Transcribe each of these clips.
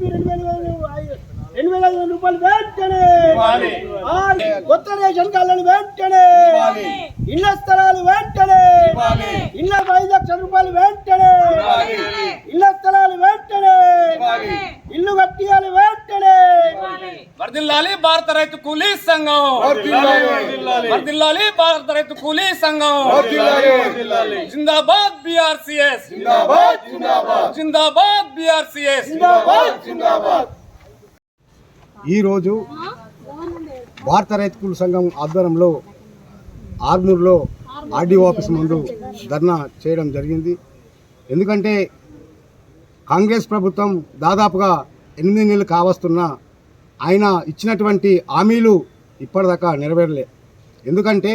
రెండు వేల రెండు వేల ఐదు వందల రూపాయలు వెంటనే కొత్త రేషన్ కార్డులను వెంటనే. ఇళ్ళ స్థలాలు వెంటనే. ఇళ్ళ ఐదు లక్షల రూపాయలు వెంటనే. ఇళ్ళ స్థలాలు వెంటనే. ఇల్లు కట్టియాలి వెంటనే వర్దిల్లాలి భారత రైతు కూలీ సంఘం. వర్దిల్లాలి భారత రైతు కూలీ సంఘం. జిందాబాద్ బిఆర్సిఎస్. జిందాబాద్ జిందాబాద్. జిందాబాద్ బిఆర్సిఎస్. జిందాబాద్ జిందాబాద్. ఈరోజు భారత రైతు కూలి సంఘం ఆధ్వర్యంలో ఆర్మూర్లో ఆర్డీఓ ఆఫీస్ ముందు ధర్నా చేయడం జరిగింది. ఎందుకంటే కాంగ్రెస్ ప్రభుత్వం దాదాపుగా ఎనిమిది నెలలు కావస్తున్నా ఆయన ఇచ్చినటువంటి హామీలు ఇప్పటిదాకా నెరవేరలే. ఎందుకంటే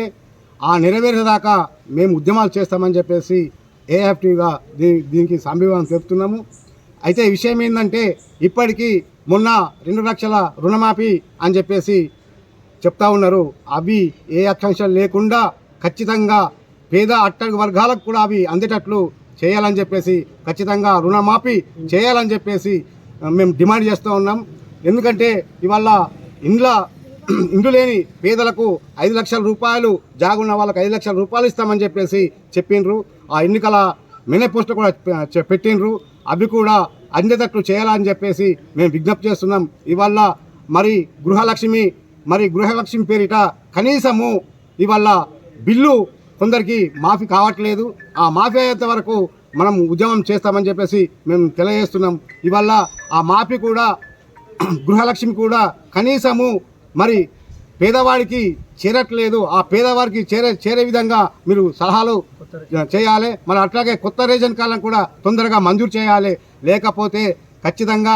ఆ నెరవేరేదాకా మేము ఉద్యమాలు చేస్తామని చెప్పేసి ఏఎఫ్టీగా దీ దీనికి సంభివాదం చెప్తున్నాము అయితే విషయం ఏంటంటే ఇప్పటికీ మొన్న రెండు లక్షల రుణమాఫీ అని చెప్పేసి చెప్తా ఉన్నారు. అవి ఏ ఆకాంక్షలు లేకుండా ఖచ్చితంగా పేద అట్టడుగు వర్గాలకు కూడా అవి అందేటట్లు చేయాలని చెప్పేసి ఖచ్చితంగా రుణమాఫీ చేయాలని చెప్పేసి మేము డిమాండ్ చేస్తూ ఉన్నాం. ఎందుకంటే ఇవాళ ఇండ్ల ఇండ్లు లేని పేదలకు ఐదు లక్షల రూపాయలు జాగున్న వాళ్ళకి ఐదు లక్షల రూపాయలు ఇస్తామని చెప్పేసి చెప్పిండ్రు. ఆ ఎన్నికల మేనిఫెస్టో కూడా పెట్టిండ్రు. అవి కూడా అందేటట్లు చేయాలని చెప్పేసి మేము విజ్ఞప్తి చేస్తున్నాం. ఇవాళ మరి గృహలక్ష్మి మరి గృహలక్ష్మి పేరిట కనీసము ఇవాళ బిల్లు కొందరికి మాఫీ కావట్లేదు. ఆ మాఫీ అయ్యేంత వరకు మనం ఉద్యమం చేస్తామని చెప్పేసి మేము తెలియజేస్తున్నాం. ఇవాళ ఆ మాఫీ కూడా గృహలక్ష్మి కూడా కనీసము మరి పేదవాడికి చేరట్లేదు. ఆ పేదవారికి చేరే చేరే విధంగా మీరు సలహాలు చేయాలి. మరి అట్లాగే కొత్త రేషన్ కార్డులను కూడా తొందరగా మంజూరు చేయాలి. లేకపోతే ఖచ్చితంగా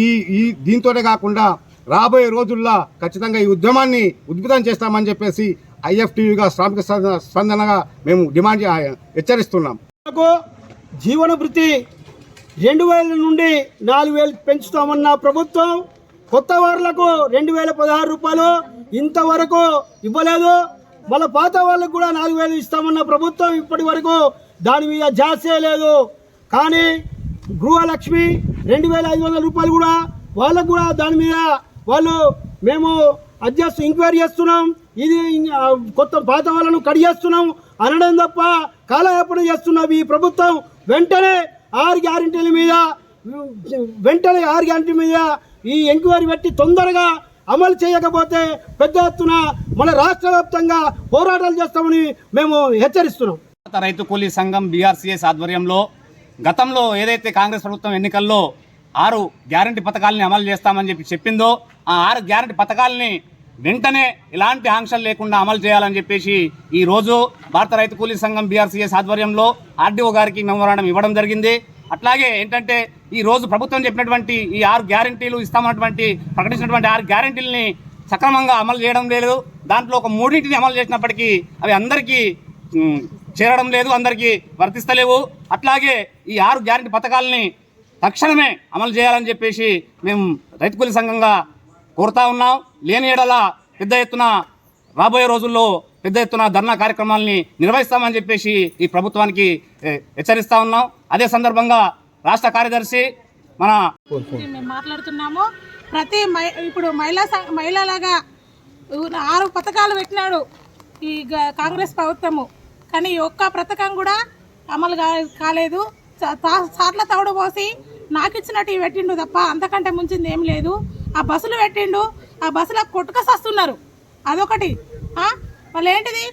ఈ ఈ దీంతోనే కాకుండా రాబోయే రోజుల్లో ఖచ్చితంగా ఈ ఉద్యమాన్ని ఉద్భుతం చేస్తామని చెప్పేసి ఐఎఫ్టీవీగా శ్రామిక స్పందనగా మేము డిమాండ్ హెచ్చరిస్తున్నాం. జీవన వృత్తి రెండు వేల నుండి నాలుగు వేలు పెంచుతామన్న ప్రభుత్వం కొత్త వారులకు రెండు వేల పదహారు రూపాయలు ఇంతవరకు ఇవ్వలేదు. మళ్ళీ పాత వాళ్ళకు కూడా నాలుగు వేలు ఇస్తామన్న ప్రభుత్వం ఇప్పటి వరకు దాని మీద జాసే లేదు. కానీ గృహలక్ష్మి రెండు వేల ఐదు వందల రూపాయలు కూడా వాళ్ళకు కూడా దాని మీద వాళ్ళు మేము అడ్జస్ట్ ఎంక్వైరీ చేస్తున్నాం. ఇది కొత్త పాత వాళ్ళను కడిగేస్తున్నాం. అనడం తప్ప కాలయాపన చేస్తున్నాం ఈ ప్రభుత్వం వెంటనే ఆరు గ్యారెంటీల మీద వెంటనే ఆరు గ్యారెంటీ మీద ఈ ఎంక్వైరీ పెట్టి తొందరగా అమలు చేయకపోతే పెద్ద ఎత్తున మన రాష్ట్ర వ్యాప్తంగా పోరాటాలు చేస్తామని మేము హెచ్చరిస్తున్నాం. రైతు కూలీ సంఘం బీఆర్సీఎస్ ఆధ్వర్యంలో గతంలో ఏదైతే కాంగ్రెస్ ప్రభుత్వం ఎన్నికల్లో ఆరు గ్యారంటీ పథకాలని అమలు చేస్తామని చెప్పి చెప్పిందో ఆ ఆరు గ్యారంటీ పథకాలని వెంటనే ఎలాంటి ఆంక్షలు లేకుండా అమలు చేయాలని చెప్పేసి ఈ రోజు భారత రైతు కూలీ సంఘం బీఆర్సీఎస్ ఆధ్వర్యంలో ఆర్డీఓ గారికి మెమోరాండం ఇవ్వడం జరిగింది. అట్లాగే ఏంటంటే ఈ రోజు ప్రభుత్వం చెప్పినటువంటి ఈ ఆరు గ్యారంటీలు ఇస్తామన్నటువంటి ప్రకటించినటువంటి ఆరు గ్యారంటీలని సక్రమంగా అమలు చేయడం లేదు. దాంట్లో ఒక మూడింటిని అమలు చేసినప్పటికీ అవి అందరికీ చేరడం లేదు అందరికీ వర్తిస్తలేవు. అట్లాగే ఈ ఆరు గ్యారంటీ పథకాలని తక్షణమే అమలు చేయాలని చెప్పేసి మేము రైతు కూలీ సంఘంగా కోరుతా ఉన్నాం. లేని ఏడల పెద్ద ఎత్తున రాబోయే రోజుల్లో పెద్ద ఎత్తున ధర్నా కార్యక్రమాలని నిర్వహిస్తామని చెప్పేసి ఈ ప్రభుత్వానికి హెచ్చరిస్తా ఉన్నాం. అదే సందర్భంగా రాష్ట్ర కార్యదర్శి మన మాట్లాడుతున్నాము. ప్రతి ఇప్పుడు మహిళా మహిళలాగా ఆరు పథకాలు పెట్టినాడు ఈ గ- కాంగ్రెస్ ప్రభుత్వము. కానీ ఒక్క పథకం కూడా అమలు కాలేదు. చా- తా- పోసి నాకు ఇచ్చినట్టు ఇవి పెట్టిండు తప్ప అంతకంటే ముంచింది ఏం లేదు. ఆ బస్సులు పెట్టిండు ఆ బస్సులకు కొట్టుకసస్తున్నారు అదొకటి. వాళ్ళు ఏంటిది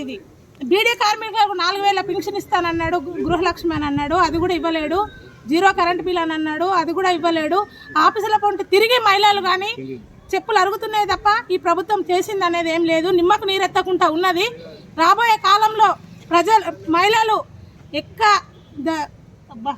ఇది బీడీ కార్మికులకు నాలుగు వేల పెన్షన్ ఇస్తానన్నాడు గృహలక్ష్మి అని అన్నాడు అది కూడా ఇవ్వలేడు. జీరో కరెంట్ బిల్ అని అన్నాడు అది కూడా ఇవ్వలేడు. ఆఫీసుల పొంటి తిరిగి మహిళలు కానీ చెప్పులు అరుగుతున్నాయి తప్ప ఈ ప్రభుత్వం చేసింది అనేది ఏం లేదు. నిమ్మకు నీరెత్తకుండా ఉన్నది. రాబోయే కాలంలో ప్రజలు మహిళలు ఎక్క ద- అబ్బా.